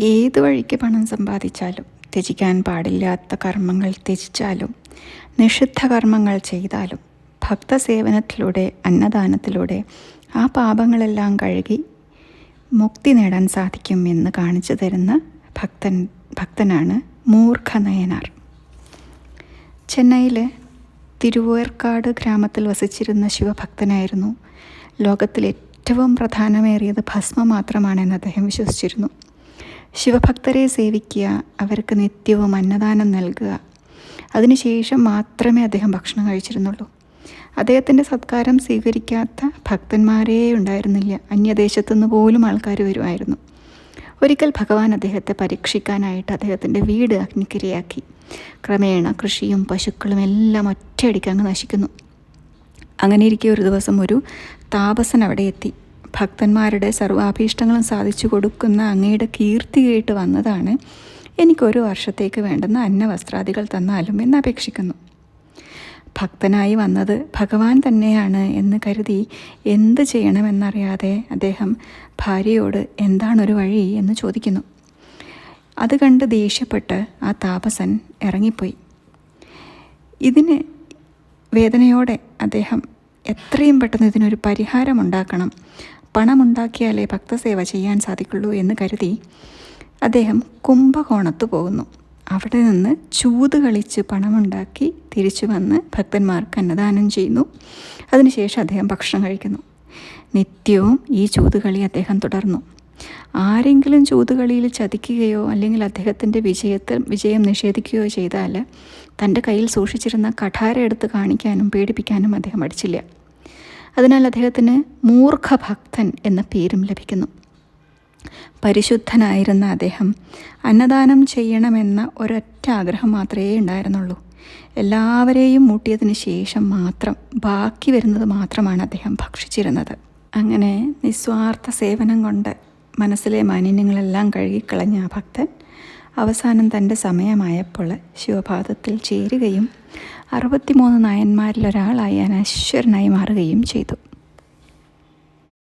ഏത് വഴിക്ക് പണം സമ്പാദിച്ചാലും ത്യജിക്കാൻ പാടില്ലാത്ത കർമ്മങ്ങൾ ത്യജിച്ചാലും നിഷിദ്ധ കർമ്മങ്ങൾ ചെയ്താലും ഭക്തസേവനത്തിലൂടെ അന്നദാനത്തിലൂടെ ആ പാപങ്ങളെല്ലാം കഴുകി മുക്തി നേടാൻ സാധിക്കും എന്ന് കാണിച്ചു തരുന്ന ഭക്തൻ ഭക്തനാണ് മൂർഖനയനാർ. ചെന്നൈയിലെ തിരുവേർക്കാട് ഗ്രാമത്തിൽ വസിച്ചിരുന്ന ശിവഭക്തനായിരുന്നു. ലോകത്തിൽ ഏറ്റവും പ്രധാനമേറിയത് ഭസ്മം മാത്രമാണെന്ന് അദ്ദേഹം വിശ്വസിച്ചിരുന്നു. ശിവഭക്തരെ സേവിക്കുക അവർക്ക് നിത്യവും അന്നദാനം നൽകുക. അതിനുശേഷം മാത്രമേ അദ്ദേഹം ഭക്ഷണം കഴിച്ചിരുന്നുള്ളൂ. അദ്ദേഹത്തിന്റെ സത്കാരം സ്വീകരിക്കാത്ത ഭക്തന്മാരേ ഉണ്ടായിരുന്നില്ല. അന്യദേശത്തു നിന്ന് പോലും ആൾക്കാർ വരുമായിരുന്നു. ഒരിക്കൽ ഭഗവാൻ അദ്ദേഹത്തെ പരീക്ഷിക്കാനായിട്ട് അദ്ദേഹത്തിന്റെ വീട് അഗ്നിക്കിരയാക്കി. ക്രമേണ കൃഷിയും പശുക്കളും എല്ലാം ഒറ്റയടിക്ക് അങ്ങ് നശിക്കുന്നു. അങ്ങനെ ഇരിക്കെ ഒരു ദിവസം ഒരു താപസൻ അവിടെ എത്തി. ഭക്തന്മാരുടെ സർവാഭീഷ്ടങ്ങളും സാധിച്ചു കൊടുക്കുന്ന അങ്ങയുടെ കീർത്തി കേട്ട് വന്നതാണ് എനിക്കൊരു വർഷത്തേക്ക് വേണ്ടുന്ന അന്നവസ്ത്രാദികൾ തന്നാലും എന്ന് അപേക്ഷിക്കുന്നു. ഭക്തനായി വന്നത് ഭഗവാൻ തന്നെയാണ് എന്ന് കരുതി എന്ത് ചെയ്യണമെന്നറിയാതെ അദ്ദേഹം ഭാര്യയോട് എന്താണൊരു വഴി? എന്ന് ചോദിക്കുന്നു. അത് കണ്ട് ദേഷ്യപ്പെട്ട് ആ താപസൻ ഇറങ്ങിപ്പോയി. ഇതിന് വേദനയോടെ അദ്ദേഹം എത്രയും പെട്ടെന്ന് ഇതിനൊരു പരിഹാരമുണ്ടാക്കണം. പണമുണ്ടാക്കിയാലേ ഭക്തസേവ ചെയ്യാൻ സാധിക്കുള്ളൂ എന്ന് കരുതി അദ്ദേഹം കുംഭകോണത്ത് പോകുന്നു. അവിടെ നിന്ന് ചൂത് കളിച്ച് പണമുണ്ടാക്കി തിരിച്ചു വന്ന് ഭക്തന്മാർക്ക് അന്നദാനം ചെയ്യുന്നു. അതിനുശേഷം അദ്ദേഹം ഭക്ഷണം കഴിക്കുന്നു. നിത്യവും ഈ ചൂതുകളി അദ്ദേഹം തുടർന്നു. ആരെങ്കിലും ചൂതുകളിയിൽ ചതിക്കുകയോ അല്ലെങ്കിൽ അദ്ദേഹത്തിന്റെ വിജയത്തിൽ വിജയം നിഷേധിക്കുകയോ ചെയ്താൽ തന്റെ കയ്യിൽ സൂക്ഷിച്ചിരുന്ന കഠാര എടുത്ത് കാണിക്കാനും പേടിപ്പിക്കാനും അദ്ദേഹം പഠിച്ചില്ല അതിനാൽ അദ്ദേഹത്തിന് മൂർഖഭക്തൻ എന്ന പേരും ലഭിക്കുന്നു. പരിശുദ്ധനായിരുന്ന അദ്ദേഹം അന്നദാനം ചെയ്യണമെന്ന ഒരൊറ്റ ആഗ്രഹം മാത്രമേ ഉണ്ടായിരുന്നുള്ളൂ. എല്ലാവരെയും മൂട്ടിയതിന് ശേഷം മാത്രം ബാക്കി വരുന്നത് മാത്രമാണ് അദ്ദേഹം ഭക്ഷിച്ചിരുന്നത്. അങ്ങനെ നിസ്വാർത്ഥ സേവനം കൊണ്ട് മനസ്സിലെ മാലിന്യങ്ങളെല്ലാം കഴുകിക്കളഞ്ഞ ആ ഭക്തൻ അവസാനം തന്റെ സമയമായപ്പോൾ ശിവപാദത്തിൽ ചേരുകയും അറുപത്തിമൂന്ന് നായന്മാരിലൊരാളായി അനശ്വരനായി മാറുകയും ചെയ്തു.